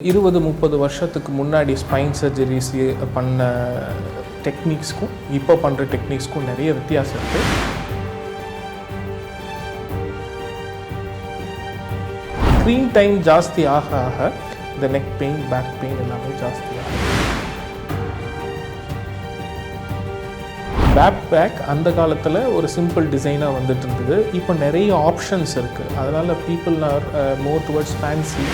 இருபது முப்பது வருஷத்துக்கு முன்னாடி ஸ்பைன் சர்ஜரிஸ் பண்ண டெக்னிக்ஸ்க்கும் இப்போ பண்ணுற டெக்னிக்ஸ்க்கும் நிறைய வித்தியாசம் இருக்குது ஸ்க்ரீன் டைம் ஜாஸ்தி ஆக ஆக இந்த நெக் பெயின் பேக் பெயின் எல்லாமே ஜாஸ்தி ஆகும் பேக் பேக் அந்த காலத்தில் ஒரு சிம்பிள் டிசைனாக வந்துட்டு இருந்தது. இப்போ நிறைய ஆப்ஷன்ஸ் இருக்குது அதனால் people are more towards fancy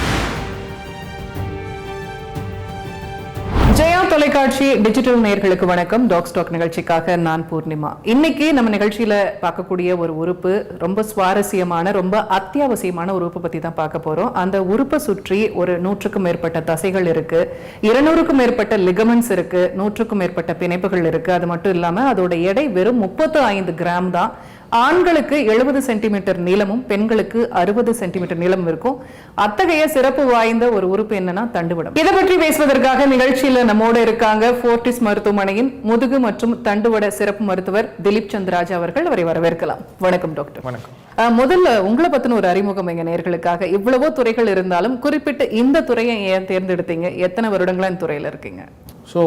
தொலைக்காட்சி டிஜிட்டல் நேர்களுக்கு வணக்கம். டாக் ஸ்டாக் நிகழ்ச்சிக்காக நான் பூர்ணிமா. இன்னைக்கு நம்ம நிகழ்ச்சியில பார்க்கக்கூடிய ஒரு உறுப்பு ரொம்ப சுவாரஸ்யமான ரொம்ப அத்தியாவசியமான உறுப்பு பத்தி தான் பார்க்க போறோம். அந்த உறுப்பை சுற்றி ஒரு நூற்றுக்கும் மேற்பட்ட தசைகள் இருக்கு. இருநூறுக்கும் மேற்பட்ட லிகமெண்ட்ஸ் இருக்கு. நூற்றுக்கும் மேற்பட்ட பிணைப்புகள் இருக்கு. அது மட்டும் இல்லாம அதோட எடை வெறும் முப்பத்து ஐந்து கிராம் தான். ஆண்களுக்கு எழுபது சென்டிமீட்டர் நீளமும் பெண்களுக்கு அறுபது சென்டிமீட்டர் நீளமும் இருக்கும். அத்தகைய சிறப்பு வாய்ந்த ஒரு உறுப்பு என்னன்னா தண்டுவடம். இதை பற்றி பேசுவதற்காக நிகழ்ச்சியில நம்மோட இருக்காங்க போர்டிஸ் மருத்துவமனையின் முதுகு மற்றும் தண்டுவட சிறப்பு மருத்துவர் திலீப் சந்திராஜ் அவர்கள். அவரை வரவேற்கலாம். வணக்கம் டாக்டர். வணக்கம். முதல்ல உங்களை பத்தின ஒரு அறிமுகம் எங்க நேர்களுக்காக. இவ்வளவோ துறைகள் இருந்தாலும் குறிப்பிட்டு இந்த துறையை ஏன் தேர்ந்தெடுத்தீங்க? எத்தனை வருடங்களா இந்த துறையில இருக்கீங்க? ஸோ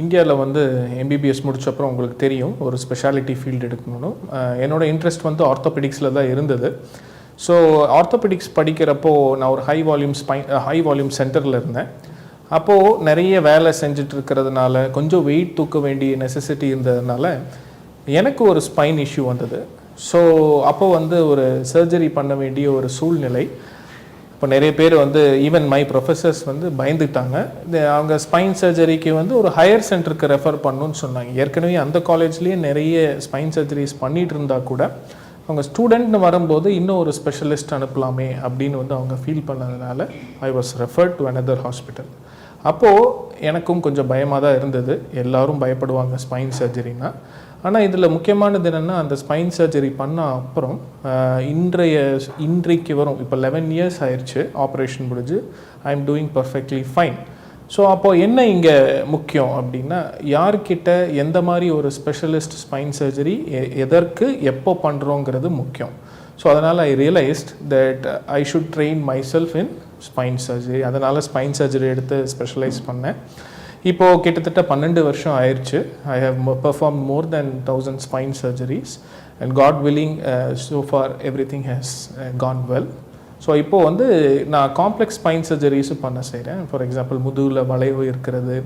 இந்தியாவில் uh, வந்து எம்பிபிஎஸ் முடிச்சப்பறம் உங்களுக்கு தெரியும் ஒரு ஸ்பெஷாலிட்டி ஃபீல்டு எடுக்கணும்னு. Uh, என்னோடய இன்ட்ரெஸ்ட் வந்து ஆர்த்தோபெடிக்ஸில் தான் இருந்தது. ஸோ ஆர்த்தோபெடிக்ஸ் படிக்கிறப்போ நான் ஒரு high volume spine high volume சென்டரில் இருந்தேன். அப்போது நிறைய வேலை செஞ்சுட்டு இருக்கிறதுனால கொஞ்சம் வெயிட் தூக்க வேண்டிய நெசசிட்டி இருந்ததுனால எனக்கு ஒரு ஸ்பைன் இஷ்யூ வந்தது. ஸோ அப்போ வந்து ஒரு சர்ஜரி பண்ண வேண்டிய ஒரு சூழ்நிலை. இப்போ நிறைய பேர் வந்து ஈவன் மை ப்ரொஃபஸர்ஸ் வந்து பயந்துட்டாங்க. அவங்க ஸ்பைன் சர்ஜரிக்கு வந்து ஒரு ஹையர் சென்டருக்கு ரெஃபர் பண்ணணும்னு சொன்னாங்க. ஏற்கனவே அந்த காலேஜ்லேயே நிறைய ஸ்பைன் சர்ஜரிஸ் பண்ணிகிட்டு இருந்தால் கூட அவங்க ஸ்டூடெண்ட்னு வரும்போது இன்னும் ஒரு ஸ்பெஷலிஸ்ட் அனுப்பலாமே அப்படின்னு வந்து அவங்க ஃபீல் பண்ணதுனால I was referred to another hospital அப்போது எனக்கும் கொஞ்சம் பயமாக தான் இருந்தது. எல்லாரும் பயப்படுவாங்க ஸ்பைன் சர்ஜரினா ஆனால் இதில் முக்கியமானது என்னென்னா அந்த ஸ்பைன் சர்ஜரி பண்ண அப்புறம் இன்றைய இன்றைக்கு வரும். இப்போ லெவன் இயர்ஸ் ஆயிடுச்சு ஆப்ரேஷன் முடிஞ்சு I am doing perfectly fine so அப்போது என்ன இங்கே முக்கியம் அப்படின்னா யார்கிட்ட எந்த மாதிரி ஒரு ஸ்பெஷலிஸ்ட் ஸ்பைன் சர்ஜரி எதற்கு எப்போ பண்ணுறோங்கிறது முக்கியம். ஸோ அதனால் I realised that I should train myself in spine surgery அதனால் ஸ்பைன் சர்ஜரி எடுத்து ஸ்பெஷலைஸ் பண்ணேன். இப்போது கிட்டத்தட்ட பன்னெண்டு வருஷம் ஆயிடுச்சு I have perform more than thousand spine surgeries and God willing so far everything has gone well so இப்போது வந்து நான் காம்ப்ளெக்ஸ் ஸ்பைன் சர்ஜரிஸும் பண்ண செய்கிறேன் ஃபார் எக்ஸாம்பிள் முதுகில் வளைவு இருக்கிறது.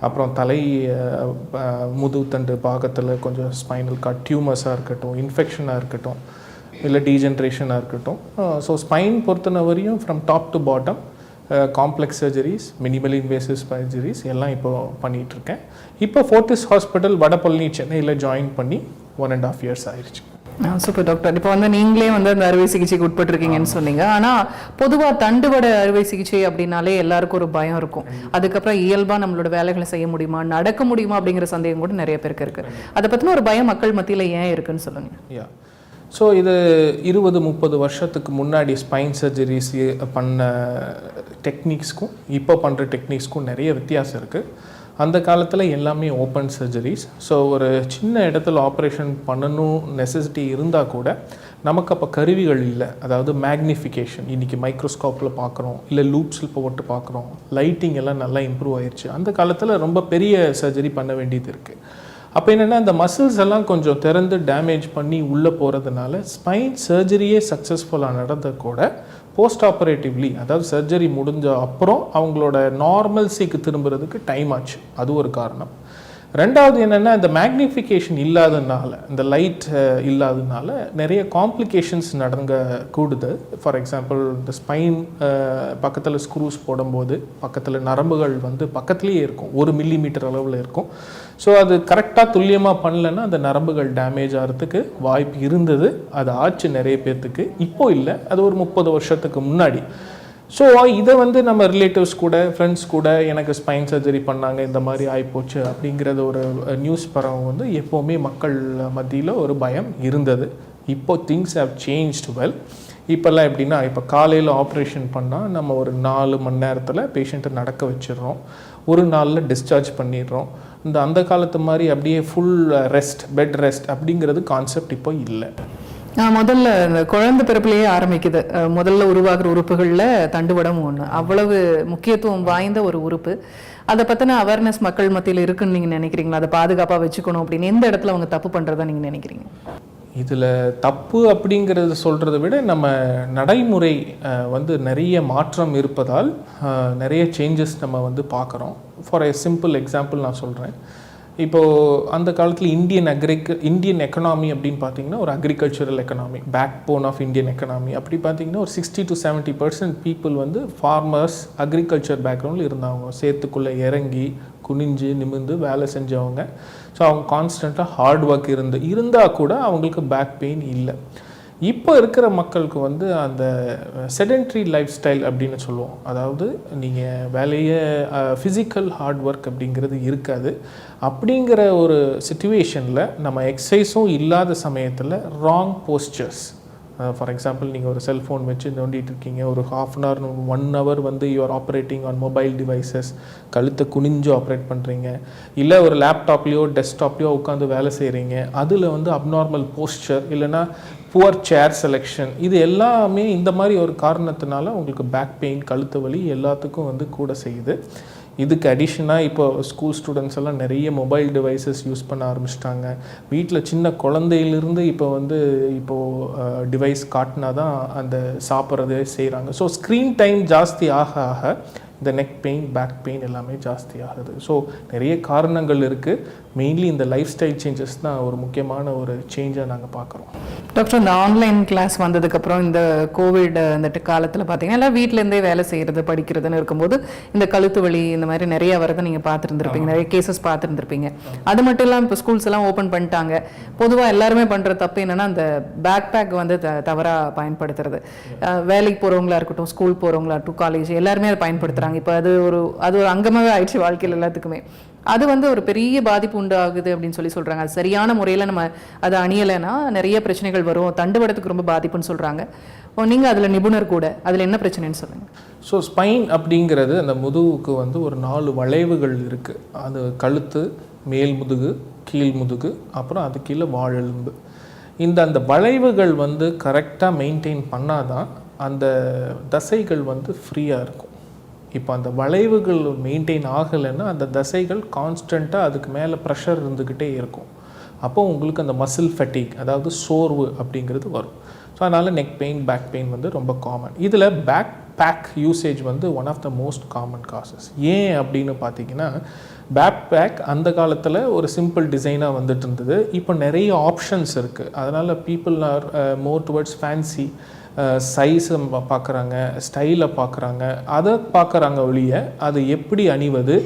அப்புறம் தலை அஹ், தண்டு முதுகுத்தண்டு பாகத்தில் கொஞ்சம் ஸ்பைனல் கார்ட் டியூமர்ஸாக இருக்கட்டும் இன்ஃபெக்ஷனாக இருக்கட்டும். இல்லை டீஜென்ரேஷனாக இருக்கட்டும். ஸோ ஸ்பைன் பொறுத்தன வரையும் from top to bottom complex surgeries minimal invasive surgeries எல்லாம் இப்போ பண்ணிட்டு இருக்கேன் இப்போ ஃபோர்டிஸ் ஹாஸ்பிட்டல் வடபழனி சென்னையில் ஜாயின் பண்ணி ஒன் அண்ட் ஆஃப் இயர்ஸ் ஆயிடுச்சு சூப்பர் டாக்டர் இப்போ வந்து நீங்களே வந்து அந்த அறுவை சிகிச்சைக்கு உட்பட்டிருக்கீங்கன்னு சொன்னீங்க. ஆனா பொதுவா தண்டுவட அறுவை சிகிச்சை அப்படின்னாலே எல்லாருக்கும் ஒரு பயம் இருக்கும். அதுக்கப்புறம் இயல்பா நம்மளோட வேலைகளை செய்ய முடியுமா நடக்க முடியுமா அப்படிங்கிற சந்தேகம் கூட நிறைய பேருக்கு இருக்கு. அதை பத்தின ஒரு பயம் மக்கள் மத்தியில ஏன் இருக்குன்னு சொல்லுங்க. யா ஸோ இது இருபது முப்பது வருஷத்துக்கு முன்னாடி ஸ்பைன் சர்ஜரிஸ் பண்ண டெக்னிக்ஸ்க்கும் இப்போ பண்ணுற டெக்னிக்ஸ்க்கும் நிறைய வித்தியாசம் இருக்குது அந்த காலத்தில் எல்லாமே ஓப்பன் சர்ஜரிஸ் ஸோ ஒரு சின்ன இடத்துல ஆப்ரேஷன் பண்ணணும் நெசசிட்டி இருந்தால் கூட நமக்கு அப்போ கருவிகள் இல்லை. அதாவது மேக்னிஃபிகேஷன் இன்றைக்கி மைக்ரோஸ்கோப்பில் பார்க்குறோம் இல்லை லூப்ஸில் போட்டு பார்க்குறோம் லைட்டிங் எல்லாம் நல்லா இம்ப்ரூவ் ஆயிடுச்சு அந்த காலத்தில் ரொம்ப பெரிய சர்ஜரி பண்ண வேண்டியது இருக்குது அப்போ என்னென்னா இந்த மசில்ஸ் எல்லாம் கொஞ்சம் திறந்து டேமேஜ் பண்ணி உள்ளே போகிறதுனால ஸ்பைன் சர்ஜரியே சக்ஸஸ்ஃபுல்லாக நடந்த கூட போஸ்ட் ஆப்ரேட்டிவ்லி அதாவது சர்ஜரி முடிஞ்ச அப்புறம் அவங்களோட நார்மல்சிக்கு திரும்புறதுக்கு டைம் ஆச்சு. அது ஒரு காரணம். ரெண்டாவது என்னென்னா இந்த மேக்னிஃபிகேஷன் இல்லாததுனால இந்த லைட் இல்லாததுனால நிறைய காம்ப்ளிகேஷன்ஸ் நடங்க கூடுது. ஃபார் எக்ஸாம்பிள் இந்த ஸ்பைன் பக்கத்தில் ஸ்க்ரூஸ் போடும்போது பக்கத்தில் நரம்புகள் வந்து பக்கத்துலேயே இருக்கும். ஒரு மில்லி மீட்டர் அளவில் இருக்கும். ஸோ அது கரெக்டாக துல்லியமாக பண்ணலன்னா அந்த நரம்புகள் டேமேஜ் ஆகிறதுக்கு வாய்ப்பு இருந்தது. அது ஆச்சு நிறைய பேர்த்துக்கு. இப்போ இல்லை. அது ஒரு முப்பது வருஷத்துக்கு முன்னாடி. ஸோ இதை வந்து நம்ம ரிலேட்டிவ்ஸ் கூட ஃப்ரெண்ட்ஸ் கூட எனக்கு ஸ்பைன் சர்ஜரி பண்ணாங்க இந்த மாதிரி ஆகிப்போச்சு அப்படிங்கிறது ஒரு நியூஸ் பரவும் வந்து எப்போவுமே மக்கள் மத்தியில் ஒரு பயம் இருந்தது. இப்போ திங்ஸ் ஹவ் சேஞ்ச்டு வெல் இப்போல்லாம் எப்படின்னா இப்போ காலையில் ஆப்ரேஷன் பண்ணால் நம்ம ஒரு நாலு மணி நேரத்தில் பேஷண்ட்டை நடக்க வச்சிடுறோம். ஒரு நாளில் டிஸ்சார்ஜ் பண்ணிடுறோம். இந்த அந்த காலத்து மாதிரி அப்படியே ஃபுல் ரெஸ்ட் பெட் ரெஸ்ட் அப்படிங்கிறது கான்செப்ட் இப்போ இல்லை. முதல்ல இந்த குழந்தை பிறப்புலேயே ஆரம்பிக்குது. முதல்ல உருவாகிற உறுப்புகளில் தண்டுவடம் ஒன்று அவ்வளவு முக்கியத்துவம் வாய்ந்த ஒரு உறுப்பு. அதை பற்றின அவேர்னஸ் மக்கள் மத்தியில் இருக்குன்னு நீங்கள் நினைக்கிறீங்களா? அதை பாதுகாப்பாக வச்சுக்கணும் அப்படின்னு எந்த இடத்துல அவங்க தப்பு பண்ணுறதா நீங்கள் நினைக்கிறீங்க? இதில் தப்பு அப்படிங்கிறத சொல்கிறத விட நம்ம நடைமுறை வந்து நிறைய மாற்றம் இருப்பதால் நிறைய சேஞ்சஸ் நம்ம வந்து பார்க்குறோம். ஃபார் எ சிம்பிள் எக்ஸாம்பிள் நான் சொல்கிறேன் இப்போது அந்த காலத்தில் இந்தியன் அக்ரிக இந்தியன் எக்கனாமி அப்படின்னு பார்த்தீங்கன்னா ஒரு agricultural economy backbone of Indian economy அப்படி பார்த்தீங்கன்னா ஒரு sixty to seventy percent people வந்து ஃபார்மர்ஸ் அக்ரிகல்ச்சர் பேக்ரவுண்டில் இருந்தாங்க சேத்துக்குள்ளே இறங்கி குனிஞ்சு நிமிர்ந்து வேலை செஞ்சவங்க. ஸோ அவங்க கான்ஸ்டண்ட்டாக ஹார்ட் ஒர்க் இருந்து இருந்தால் கூட அவங்களுக்கு பேக் பெயின் இல்லை. இப்போ இருக்கிற மக்களுக்கு வந்து அந்த செடென்ட்ரி லைஃப் ஸ்டைல் அப்படின்னு சொல்லுவோம். அதாவது நீங்கள் வேலையை ஃபிசிக்கல் ஹார்ட் ஒர்க் அப்படிங்கிறது இருக்காது. அப்படிங்கிற ஒரு சுச்சுவேஷனில் நம்ம எக்ஸசைஸும் இல்லாத சமயத்தில் ராங் போஸ்டர்ஸ் ஃபார் எக்ஸாம்பிள் நீங்கள் ஒரு செல்ஃபோன் வச்சு நோண்டிகிட்டு இருக்கீங்க ஒரு half an hour one hour வந்து you are operating on mobile devices கழுத்தை குனிஞ்சு ஆப்ரேட் பண்ணுறீங்க இல்லை ஒரு லேப்டாப்லேயோ டெஸ்க்டாப்லேயோ உட்காந்து வேலை செய்கிறீங்க அதில் வந்து அப்நார்மல் போஸ்டர் இல்லைன்னா புவர் சேர் செலெக்ஷன் இது எல்லாமே இந்த மாதிரி ஒரு காரணத்தினால உங்களுக்கு பேக் பெயின் கழுத்து வலி எல்லாத்துக்கும் வந்து கூட செய்யுது. இதுக்கு அடிஷனாக இப்போ ஸ்கூல் ஸ்டூடெண்ட்ஸ் எல்லாம் நிறைய மொபைல் டிவைசஸ் யூஸ் பண்ண ஆரம்பிச்சிட்டாங்க. வீட்டில் சின்ன குழந்தையிலிருந்து இப்போ வந்து இப்போது டிவைஸ் காட்டினா தான் அந்த சாப்பிட்றதே செய்கிறாங்க ஸோ ஸ்க்ரீன் டைம் ஜாஸ்தி ஆக ஆக இந்த நெக் பெயின் பேக் பெயின் எல்லாமே ஜாஸ்தி ஆகுது. ஸோ நிறைய காரணங்கள் இருக்குது மெயின்லி இந்த லைஃப் ஸ்டைல் சேஞ்சஸ் தான் ஒரு முக்கியமான ஒரு சேஞ்சாக நாங்கள் பார்க்குறோம். டாக்டர் இந்த ஆன்லைன் கிளாஸ் வந்ததுக்கப்புறம் இந்த கோவிட் அந்த காலத்தில் பார்த்தீங்கன்னா எல்லாம் வீட்டிலேருந்தே வேலை செய்கிறது படிக்கிறதுன்னு இருக்கும்போது இந்த கழுத்து வலி இந்த மாதிரி நிறைய வரதை நீங்கள் பார்த்துருந்துருப்பீங்க. நிறைய கேசஸ் பார்த்துருந்துருப்பீங்க. அது மட்டும் இல்லாமல் இப்போ ஸ்கூல்ஸ் எல்லாம் ஓப்பன் பண்ணிட்டாங்க. பொதுவாக எல்லாருமே பண்ணுற தப்பு என்னன்னா அந்த பேக் பேக் வந்து த தவறாக பயன்படுத்துறது. வேலைக்கு போகிறவங்களா இருக்கட்டும் ஸ்கூல் போகிறவங்களா இருக்கட்டும் காலேஜ் எல்லாருமே அதை பயன்படுத்துகிறாங்க இப்போ அது ஒரு அது ஒரு அங்கமாகவே ஆயிடுச்சு வாழ்க்கையில் எல்லாத்துக்குமே. அது வந்து ஒரு பெரிய பாதிப்பு உண்டாகுது அப்படின்னு சொல்லி சொல்கிறாங்க அது சரியான முறையில் நம்ம அதை அணியலைன்னா நிறைய பிரச்சனைகள் வரும். தண்டுவடத்துக்கு ரொம்ப பாதிப்புன்னு சொல்கிறாங்க ஓ, அதில் நிபுணர் கூட அதில் என்ன பிரச்சனைன்னு சொல்லுங்கள் ஸோ ஸ்பைன் அப்படிங்கிறது அந்த முதுகுக்கு வந்து ஒரு நாலு வளைவுகள் இருக்குது அது கழுத்து மேல் முதுகு கீழ் முதுகு அப்புறம் அது கீழே வாழெலும்பு இந்த அந்த வளைவுகள் வந்து கரெக்டாக மெயின்டைன் பண்ணாதான் அந்த தசைகள் வந்து ஃப்ரீயாக இருக்கும். இப்போ அந்த வளைவுகள் மெயின்டைன் ஆகலைன்னா அந்த தசைகள் கான்ஸ்டண்ட்டாக அதுக்கு மேலே ப்ரெஷர் இருந்துக்கிட்டே இருக்கும். அப்போ உங்களுக்கு அந்த மசில் ஃபெட்டிக் அதாவது சோர்வு அப்படிங்கிறது வரும். ஸோ அதனால் நெக் பெயின் பேக் பெயின் வந்து ரொம்ப காமன் இதில் பேக் பேக் யூசேஜ் வந்து one of the most common causes ஏன் அப்படின்னு பார்த்தீங்கன்னா பேக் பேக் அந்த காலத்தில் ஒரு சிம்பிள் டிசைனாக வந்துட்டு இருந்தது. இப்போ நிறைய ஆப்ஷன்ஸ் இருக்குது அதனால் people are more towards fancy சைஸை பார்க்குறாங்க ஸ்டைலை பார்க்குறாங்க அதை பார்க்குறாங்க ஒழிய அது எப்படி அணிவது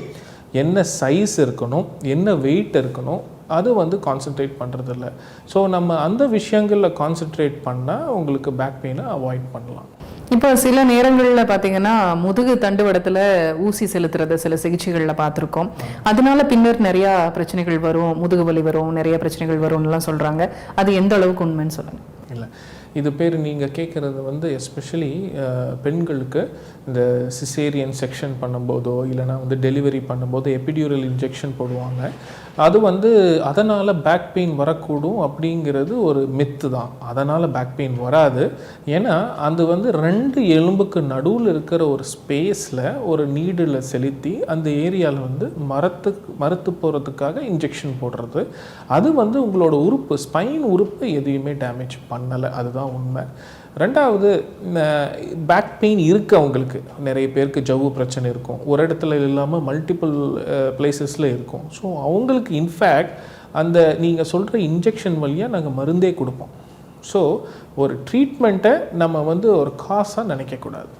என்ன சைஸ் இருக்கணும் என்ன வெயிட் இருக்கணும் அது வந்து கான்சென்ட்ரேட் பண்ணுறதில்ல ஸோ நம்ம அந்த விஷயங்களில் கான்சென்ட்ரேட் பண்ணால் உங்களுக்கு பேக் பெயினை அவாய்ட் பண்ணலாம். இப்போ சில நேரங்கள்ல பாத்தீங்கன்னா முதுகு தண்டுவடத்துல ஊசி செலுத்துறது சில சிகிச்சைகள்ல பார்த்துருக்கோம் அதனால பின்னர் நிறைய பிரச்சனைகள் வரும் முதுகு வலி வரும் நிறைய பிரச்சனைகள் வரும்னுலாம் சொல்றாங்க. அது எந்த அளவுக்கு உண்மைன்னு சொல்லுங்க. இல்லை. இது பேர் நீங்கள் கேட்குறது வந்து எஸ்பெஷலி பெண்களுக்கு இந்த சிசேரியன் செக்ஷன் பண்ணும்போதோ இல்லைனா வந்து டெலிவரி பண்ணும்போது எபிடியூரல் இன்ஜெக்ஷன் போடுவாங்க. அது வந்து அதனால் பேக் பெயின் வரக்கூடும் அப்படிங்கிறது ஒரு மித்து தான். அதனால் பேக் பெயின் வராது. ஏன்னா அது வந்து ரெண்டு எலும்புக்கு நடுவில் இருக்கிற ஒரு ஸ்பேஸில் ஒரு நீடில் செலுத்தி அந்த ஏரியாவில் வந்து மரத்து மரத்து போகிறதுக்காக இன்ஜெக்ஷன் போடுறது. அது வந்து உங்களோட உறுப்பு ஸ்பைன் உறுப்பு எதையுமே டேமேஜ் பண்ணலை. அதுதான் உண்மை. ரெண்டாவது பேக் பெயின் இருக்கு அவங்களுக்கு. நிறைய பேருக்கு ஜவ்வு பிரச்சனை இருக்கும். ஒரு இடத்துல இல்லாமல் மல்டிபிள் பிளேசஸில் இருக்கும். ஸோ அவங்களுக்கு இன்ஃபேக்ட் அந்த நீங்கள் சொல்கிற இன்ஜெக்ஷன் வழியாக நாங்கள் மருந்தே கொடுப்போம். ஸோ ஒரு ட்ரீட்மெண்ட்டை நம்ம வந்து ஒரு காசாக நினைக்கக்கூடாது